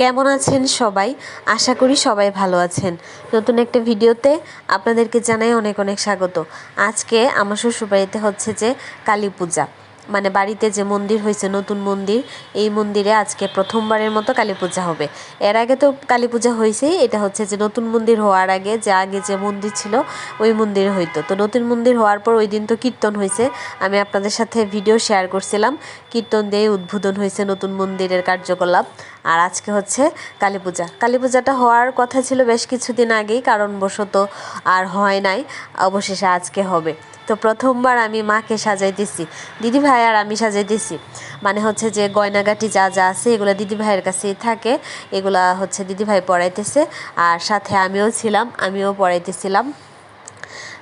কেমন আছেন সবাই? আশা করি সবাই ভালো আছেন। নতুন একটা ভিডিওতে আপনাদেরকে জানাই অনেক অনেক স্বাগত। আজকে আমার শ্বশুরবাড়িতে হচ্ছে যে কালী পূজা। মানে বাড়িতে যে মন্দির হয়েছে, নতুন মন্দির, এই মন্দিরে আজকে প্রথমবারের মতো কালী পূজা হবে। এর আগে তো কালী পূজা হয়েছেই, এটা হচ্ছে যে নতুন মন্দির হওয়ার আগে, যে আগে যে মন্দির ছিল, ওই মন্দিরে হইতো। তো নতুন মন্দির হওয়ার পর ওই দিন তো কীর্তন হয়েছে। আমি আপনাদের সাথে ভিডিও শেয়ার করছিলাম। কীর্তন দিয়ে উদ্বোধন হয়েছে নতুন মন্দিরের কার্যকলাপ। আর আজকে হচ্ছে কালী পূজা। কালী পূজাটা হওয়ার কথা ছিল বেশ কিছুদিন আগেই, কারণবশত আর হয় নাই, অবশেষে আজকে হবে। তো প্রথমবার আমি মাকে সাজাইতেছি দিদি ভাই আর আমি সাজাইতেছি মানে হচ্ছে যে গয়নাগাটি যা যা আছে এগুলো দিদি ভাইয়ের কাছেই থাকে, এগুলা হচ্ছে দিদি ভাই পড়াইতেছে। আর সাথে আমিও ছিলাম, আমিও পড়াইতেছিলাম।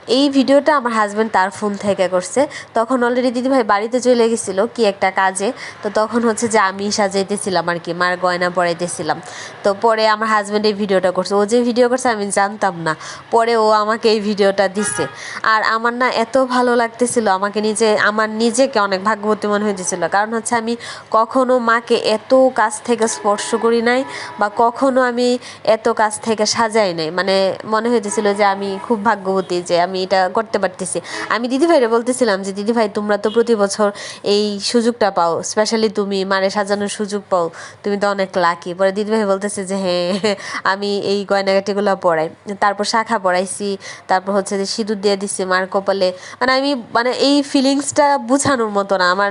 এই ভিডিওটা আমার হাজব্যান্ড তার ফোন থেকে করছে। তখন অলরেডি দিদিভাই বাড়িতে চলে গেছিল কি একটা কাজে। তো তখন হচ্ছে যে আমি সাজাইতেছিলাম আর কি, মার গয়না পরাইতেছিলাম। তো পরে আমার হাজব্যান্ড এই ভিডিওটা করছে। ও যে ভিডিও করছে আমি জানতাম না। পরে ও আমাকে এই ভিডিওটা দিছে। আর আমার না এত ভালো লাগতেছিল, আমাকে নিজে, আমার নিজেকে অনেক ভাগ্যবতী মনে হইতেছিল। কারণ হচ্ছে আমি কখনো মাকে এত কাছ থেকে স্পর্শ করি নাই বা কখনো আমি এত কাছ থেকে সাজাই নাই। মানে মনে হইতেছিল যে আমি খুব ভাগ্যবতী যে আমি এটা করতে পারতেছি। আমি দিদিভাইরে বলতেছিলাম যে, দিদিভাই, তোমরা তো প্রতি বছর এই সুযোগটা পাও স্পেশালি তুমি মারে সাজানোর সুযোগ পাও, তুমি তো অনেক লাকি পরে দিদিভাই বলতেছে যে হ্যাঁ আমি এই গয়নাগাটিগুলো পড়াই তারপর শাখা পড়াইছি তারপর হচ্ছে যে সিঁদুর দিয়ে দিচ্ছি মার কপালে। মানে আমি মানে এই ফিলিংসটা বোঝানোর মতো না, আমার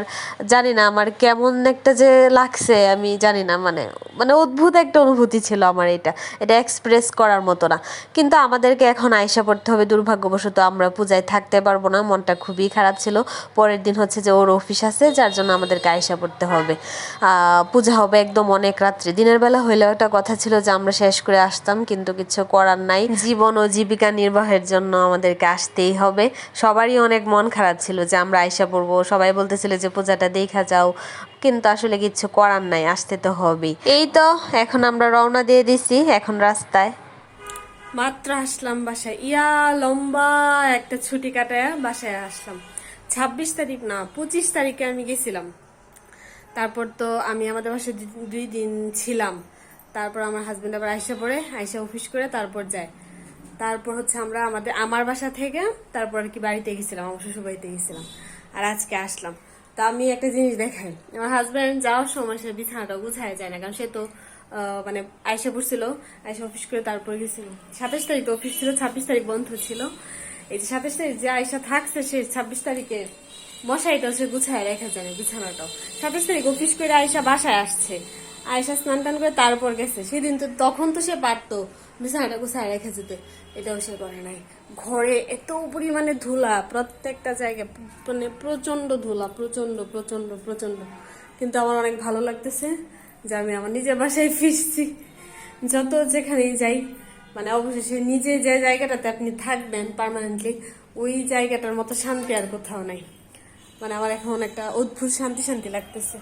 জানি না, আমার কেমন একটা যে লাগছে, আমি জানি না মানে মানে অদ্ভুত একটা অনুভূতি ছিল আমার এটা এটা এক্সপ্রেস করার মতো না। কিন্তু আমাদেরকে এখন আয়সা পড়তে হবে দুর্ভাগ্যবশত আমরা পূজায় থাকতে পারব না, মনটা খুবই খারাপ ছিল। পরের দিন হচ্ছে যে ওর অফিস আছে, যার জন্য আমাদেরকে আয়সা পড়তে হবে। পূজা হবে একদম অনেক রাত্রে। দিনের বেলা হইলেও একটা কথা ছিল যে আমরা শেষ করে আসতাম, কিন্তু কিছু করার নাই। জীবন ও জীবিকা নির্বাহের জন্য আমাদেরকে আসতেই হবে। সবারই অনেক মন খারাপ ছিল যে আমরা আয়সা পড়ব। সবাই বলতেছিল যে, পূজাটা দেখা যাও। কিন্তু আসলে কিছু করার নাই, আসতে তো হবেই। এই তো, এখন আমরা রওনা দিয়ে দিছি, এখন রাস্তায়। মাত্র আসলাম বাসায়। ইয়া, লম্বা একটা ছুটি কাটায় বাসায় আসলাম। ছাব্বিশ তারিখ না, পঁচিশ তারিখে আমি গেছিলাম। তারপর তো আমি আমাদের বাসায় দুই দিন ছিলাম। তারপর আমার হাজবেন্ড আবার আইসা পড়ে, আইসা অফিস করে তারপর যায়। তারপর হচ্ছে আমরা আমাদের, আমার বাসা থেকে তারপর আর কি বাড়িতে গেছিলাম, আমার শ্বশুর বাড়িতে গেছিলাম। আর আজকে আসলাম। তা আমি একটা জিনিস দেখাই। আমার হাজব্যান্ড যাওয়ার সময় সে বিছানাটা গুছায় যায় না, কারণ সে তো মানে আইসা পড়ছিল আইসা অফিস করে তারপর গেছিল। সাতাশ তারিখ অফিস ছিল, ছাব্বিশ তারিখ বন্ধ ছিল। এই যে সাতাশ তারিখ যে আইসা থাকছে, সে ছাব্বিশ তারিখে মশাইটাও সে গুছায় রেখে না বিছানাটাও সাতাশ তারিখ অফিস করে আয়সা বাসায় আসছে। আয়সা স্নান টান করে তারপর গেছে। সেদিন তো তখন তো সে পারতো বিছানাটা গুছায় রেখে যেতে। এটাও সে করে নাই। ঘরে এত পরিমাণে ধুলা, প্রত্যেকটা জায়গায় মানে প্রচণ্ড ধুলা প্রচণ্ড প্রচণ্ড প্রচণ্ড কিন্তু আমার অনেক ভালো লাগতেছে। যে আমি আমার নিজের বাসায় ফিরছি। যত যেখানেই যাই মানে অবশেষে নিজে যে জায়গাটাতে আপনি থাকবেন পার্মানেন্টলি ওই জায়গাটার মতো শান্তি আর কোথাও নাই। মানে আমার এখন একটা অদ্ভুত শান্তি শান্তি লাগতেছে।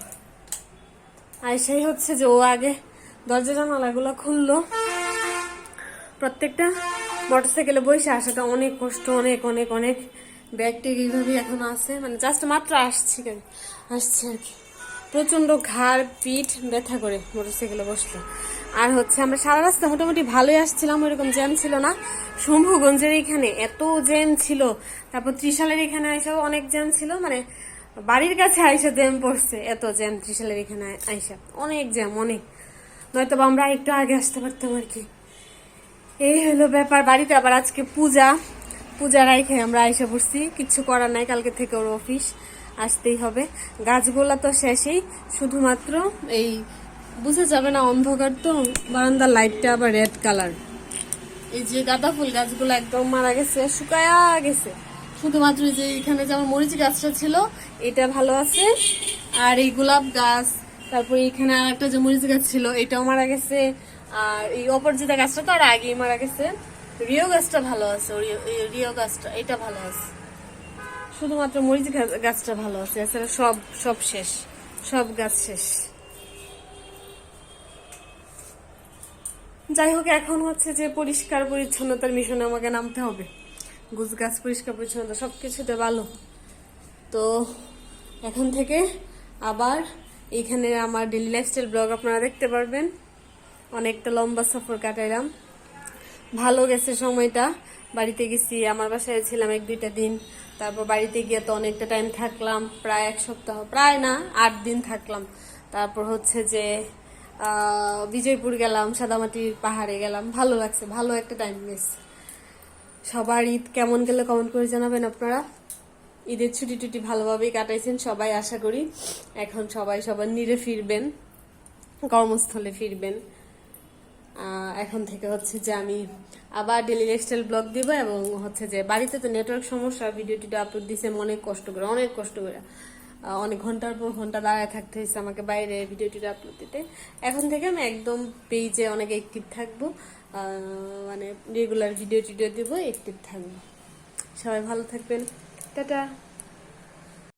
আর সেই হচ্ছে যে ও আগে দরজা জানালাগুলো খুললো। প্রত্যেকটা মোটর মোটরসাইকেলে বসে আসাটা অনেক কষ্ট, অনেক অনেক অনেক। ব্যাগ টেগ এইভাবে এখন আছে? মানে জাস্ট মাত্র আসছি, আসছে আর কি। প্রচণ্ড ঘাড়, পিঠ ব্যথা করে মোটরসাইকেলে বসলে। আর হচ্ছে আমরা সারা রাস্তা মোটামুটি ভালোই আসছিলাম, ওইরকম জ্যাম ছিল না। শম্ভুগঞ্জের এখানে এত জ্যাম ছিল, তারপর ত্রিশালের এখানে এসেও অনেক জ্যাম ছিল মানে বাড়ির কাছে আইসা জ্যাম পড়ছে, এত জ্যাম ত্রিশালের এখানে আইসা। অনেক জ্যাম, অনেক। নয়তো আমরা একটু আগে আসতে পারতাম আর কি। এই হলো ব্যাপার, বাড়িতে আবার আজকে পূজা। পূজা রাইখে আমরা আইসা পড়ছি কিচ্ছু করার নাই, কালকে থেকে ওর অফিস। আসতেই হবে। গাছগুলা তো শেষেই। শুধুমাত্র এই বুঝে যাবে না অন্ধকার তো, বারান্দার লাইটটা আবার রেড কালার এই যে গাঁদা ফুল গাছগুলো একদম মারা গেছে, শুকায়া গেছে। শুধুমাত্র যে এখানে যেমন মরিচ গাছটা ছিল, এটা ভালো আছে। আর এই গোলাপ গাছ, তারপরে এখানে আর একটা যে মরিচ গাছ ছিল, এটাও মারা গেছে। আর এই অপরাজিতা গাছটা তো আর আগেই মারা গেছে। রিও গাছটা ভালো আছে রিও গাছটা, এটা ভালো আছে। শুধুমাত্র মরিচ গাছ- গাছটা ভালো আছে, এছাড়া সব সব শেষ, সব গাছ শেষ। যাই হোক, এখন হচ্ছে যে পরিষ্কার পরিচ্ছন্নতার মিশনে আমাকে নামতে হবে। গুছ গাছ, পরিষ্কার পরিচ্ছন্নতা সব কিছুতে ভালো। তো এখন থেকে আবার এখানে আমার ডেলি লাইফস্টাইল ব্লগ আপনারা দেখতে পারবেন। অনেকটা লম্বা সফর কাটাইলাম। ভালো গেছে সময়টা। বাড়িতে গেছি, আমার বাসায় ছিলাম এক দুইটা দিন। তারপর বাড়িতে গিয়ে তো অনেকটা টাইম থাকলাম, প্রায় এক সপ্তাহ, প্রায় না, আট দিন থাকলাম। তারপর হচ্ছে যে বিজয়পুর গেলাম, সাদামাটির পাহাড়ে গেলাম। ভালো লাগছে, ভালো একটা টাইম গেছে সবার ঈদ কেমন গেলে কমেন্ট করে জানাবেন আপনারা। ঈদের ছুটি টুটি ভালোভাবেই কাটাইছেন, সবাই আশা করি। এখন সবাই সবার নিরে ফিরবেন, কর্মস্থলে ফিরবেন। এখন থেকে হচ্ছে যে আমি আবার ডেলি লাইফস্টাইল ব্লগ দিব এবং হচ্ছে যে বাড়িতে তো নেটওয়ার্ক সমস্যা ভিডিও টিডিও আপলোড দিছে অনেক কষ্ট করে, অনেক কষ্ট করে। অনেক ঘণ্টার পর ঘণ্টা দাঁড়ায় থাকতে হয়েছে আমাকে বাইরে ভিডিও আপলোড দিতে। এখন থেকে আমি একদম পেজে অনেক অ্যাক্টিভ থাকব। মানে রেগুলার ভিডিও টিডিও দিব অ্যাক্টিভ থাকব। সবাই ভালো থাকবেন। টাটা।